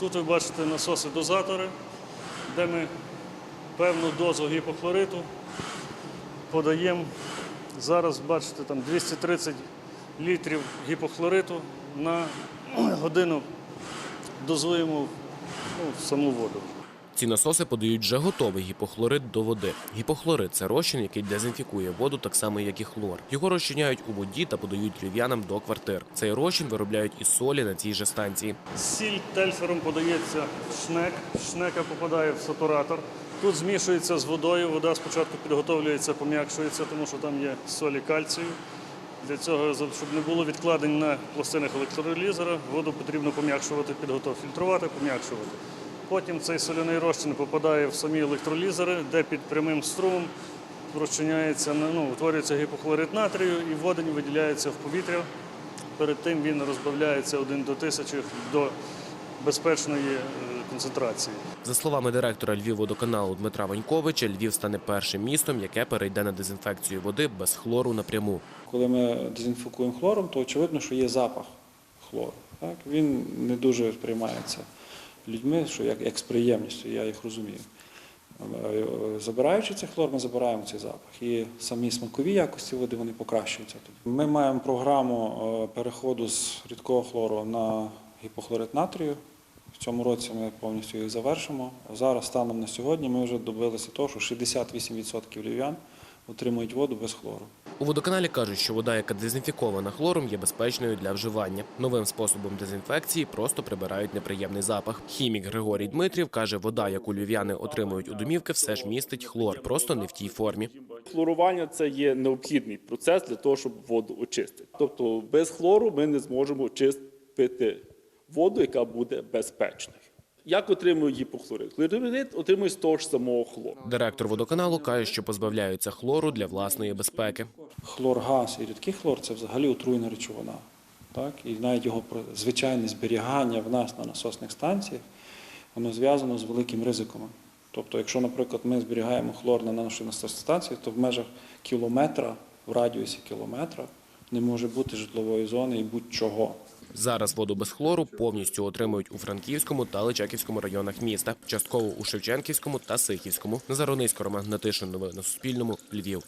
Тут ви бачите насоси-дозатори, де ми певну дозу гіпохлориту подаємо. Зараз бачите там 230 літрів гіпохлориту на годину дозуємо ну, саму воду. Ці насоси подають вже готовий гіпохлорид до води. Гіпохлорид це розчин, який дезінфікує воду так само, як і хлор. Його розчиняють у воді та подають львів'янам до квартир. Цей розчин виробляють із солі на цій же станції. Сіль тельфером подається шнек, шнека попадає в сатуратор. Тут змішується з водою. Вода спочатку підготовлюється, пом'якшується, тому що там є солі кальцію. Для цього, щоб не було відкладень на пластинах електролізера, воду потрібно пом'якшувати, підготов, фільтрувати, пом'якшувати. Потім цей соляний розчин попадає в самі електролізери, де під прямим струмом розчиняється, ну, утворюється гіпохлорид натрію і водень виділяється в повітря. Перед тим він розбавляється один до тисячі до безпечної е, концентрації. За словами директора Львівводоканалу Дмитра Ваньковича, Львів стане першим містом, яке перейде на дезінфекцію води без хлору напряму. Коли ми дезінфікуємо хлором, то очевидно, що є запах хлору. Так? Він не дуже сприймається людьми, що як, як з приємністю, я їх розумію. Е, Забираючи цей хлор, ми забираємо цей запах. І самі смакові якості води вони покращуються. Ми маємо програму е, переходу з рідкого хлору на гіпохлорид натрію. В цьому році ми повністю їх завершимо. Зараз, станом на сьогодні, ми вже добилися того, що 68% львів'ян отримують воду без хлору. У водоканалі кажуть, що вода, яка дезінфікована хлором, є безпечною для вживання. Новим способом дезінфекції просто прибирають неприємний запах. Хімік Григорій Дмитрів каже, вода, яку львів'яни отримують у домівки, все ж містить хлор, просто не в тій формі. Хлорування це є необхідний процес для того, щоб воду очистити. Тобто без хлору ми не зможемо чистити воду, яка буде безпечною. Як отримують гіпохлорид? Хлорид отримують з того ж самого хлору. Директор водоканалу каже, що позбавляються хлору для власної безпеки. Хлоргаз і рідкий хлор це взагалі отруйна речовина. Так? І навіть його звичайне зберігання в нас на насосних станціях, воно зв'язано з великим ризиком. Тобто, якщо, наприклад, ми зберігаємо хлор на нашій насосній станції, то в межах кілометра, в радіусі кілометра, не може бути житлової зони і будь-чого. Зараз воду без хлору повністю отримують у Франківському та Личаківському районах міста, частково у Шевченківському та Сихівському. Назар Онисько, Роман Натишин. Новини на Суспільному. Львів.